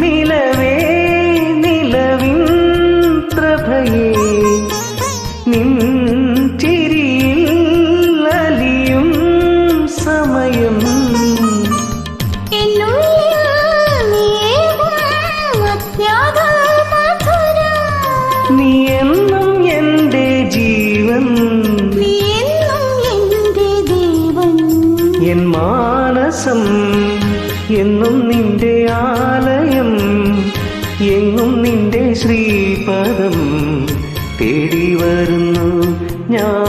നിലവേ നിലവിൻ പ്രഭയേ നിൻ ചിരിയിൽ അലിയും സമയം നീ എന്നോ മാനസം എന്നും നിന്റെ ആലയം എങ്ങും നിന്റെ ശ്രീപദം തേടി വരുന്നു ഞാൻ.